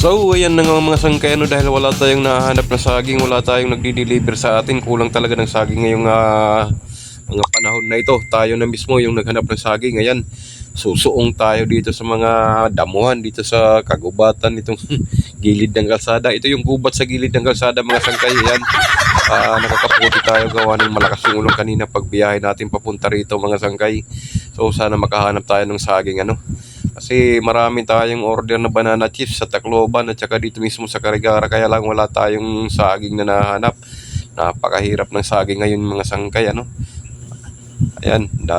So, ayan na nga mga sangkayano dahil wala tayong nahanap na saging, wala tayong nagdi-deliver sa atin. Kulang talaga ng saging ngayong ah, mga panahon na ito. Tayo na mismo yung naghanap ng saging. Ayan, susuong tayo dito sa mga damuhan, dito sa kagubatan, itong gilid ng kalsada. Ito yung gubat sa gilid ng kalsada mga sangkay. Ayan, Ah, nakakaputi tayo gawa ng malakas yung ulong kanina pagbiyahe natin papunta rito mga sangkay. So, sana makahanap tayo ng saging ano. Kasi marami tayong order na banana chips sa Tacloban at saka dito mismo sa Carigara kaya lang wala tayong saging na nahanap. Napakahirap ng saging ngayon mga sangkay ano. Ayan, da,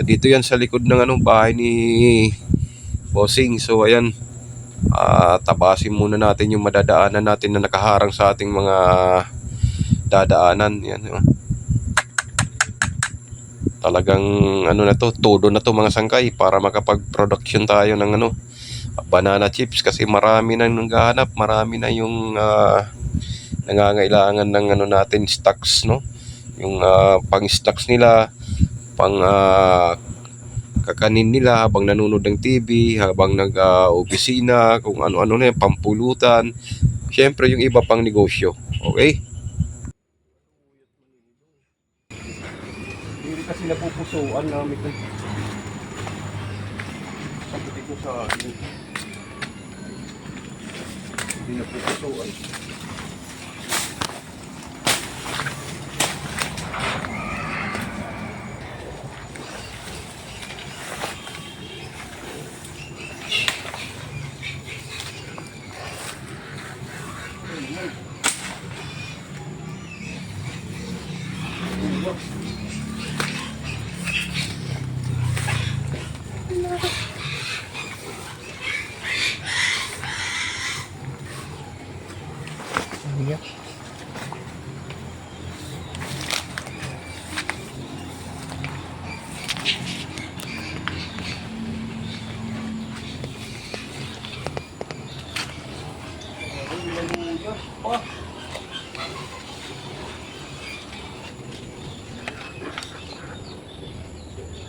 dito yan sa likod ng ano bahay ni Bossing. So ayan, ah, tabasin muna natin yung madadaanan natin na nakaharang sa ating mga dadaanan. Yan. Talagang ano na to, todo na to mga sangkay para makapag-production tayo ng ano, banana chips kasi marami na naghahanap, marami na yung ah, nangangailangan ng ano natin stocks no. Yung ah, pang-stocks nila, pang ah, kakanin nila habang nanonood ng TV, habang nag-opisina, kung ano-ano na yan, pampulutan. Siyempre yung iba pang negosyo. Okay? Hindi napupusuan namin ito. Sabi ko sa akin. Hindi niya.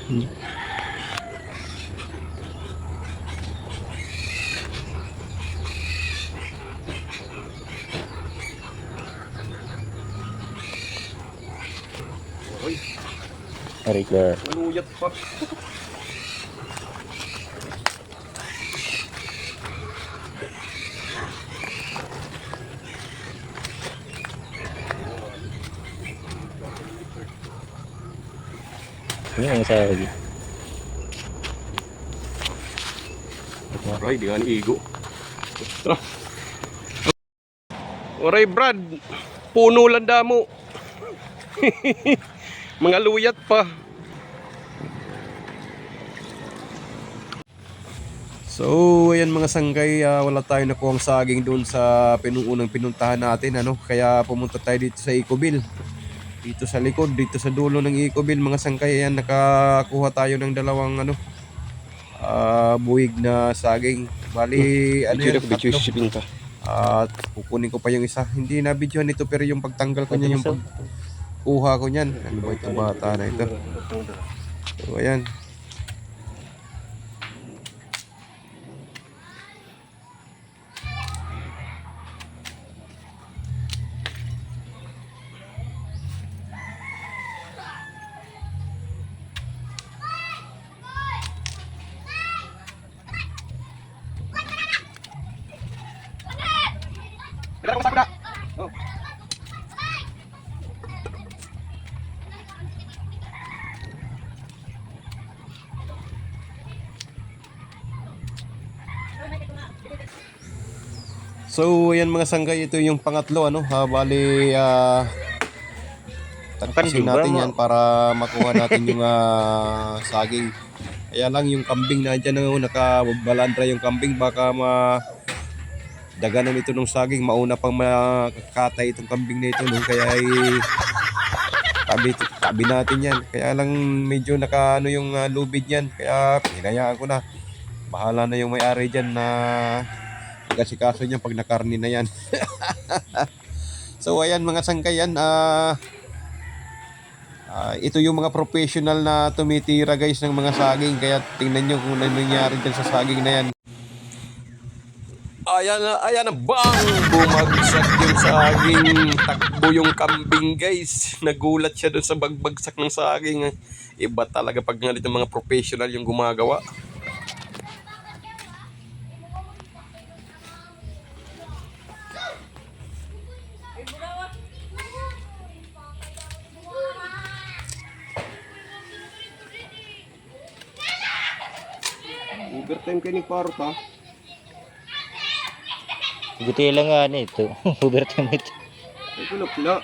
Mm-hmm. Napupusuan. Regular. Maluyat pa. Ano yung sa lagi? Ay, di nga ni Igo. Tara. Oray, Brad. Puno landa mo. Mga luyat pa. So, ayan mga sanggay, ah, wala tayong nakuhang saging doon sa pinuunang pinuntahan natin, ano? Kaya pumunta tayo dito sa Ecobill. Dito sa likod, dito sa dulo ng Ecobill, mga sanggay, ayan, nakakuha tayo ng dalawang, ano, ah, buwig na saging. Bali, ano yan, tatlo. shipping ka. At kukunin ko pa yung isa. Hindi na video nito pero yung pagtanggal ko niyan, yung pagkuha ko niyan. Ano ba ito bata na ito? So, ayan. So, ayan mga sanggay, ito yung pangatlo, ano, ha, bali, ah, tagpasin natin yan para makuha natin yung ah, saging. Kaya lang yung kambing na dyan, ano, nakabalandra yung kambing, baka ma daganan ito ng saging, mauna pang makakatay itong kambing na ito, no? kaya ay tabi, tabi natin yan. Kaya lang medyo naka, ano yung ah, lubid yan, kaya hinayaan ko na. Bahala na yung may-ari dyan na kasi kaso niya pag nakarni na yan. so ayan mga sangkayan, ah ah, ito yung mga professional na tumitira guys ng mga saging kaya tingnan nyo kung ano nangyari dyan sa saging na yan. Ayan na, ayan na, bang! Bumagsak yung saging. Takbo yung kambing, guys. Nagulat siya doon sa bagbagsak ng saging. Iba talaga pag nga dito mga professional yung gumagawa. Overtime kayo ni Parot ha. Buti lang nga ito. Overtime ito. Ay, kulap na.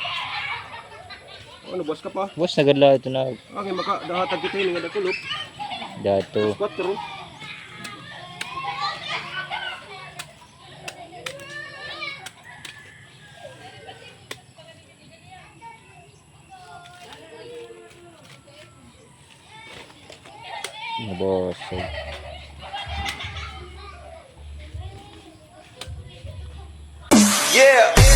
Ano, boss ka pa? Boss, nagadla ito na Okay, maka, dahatag kita yun, nga kulop. dato. 4. Na Yeah.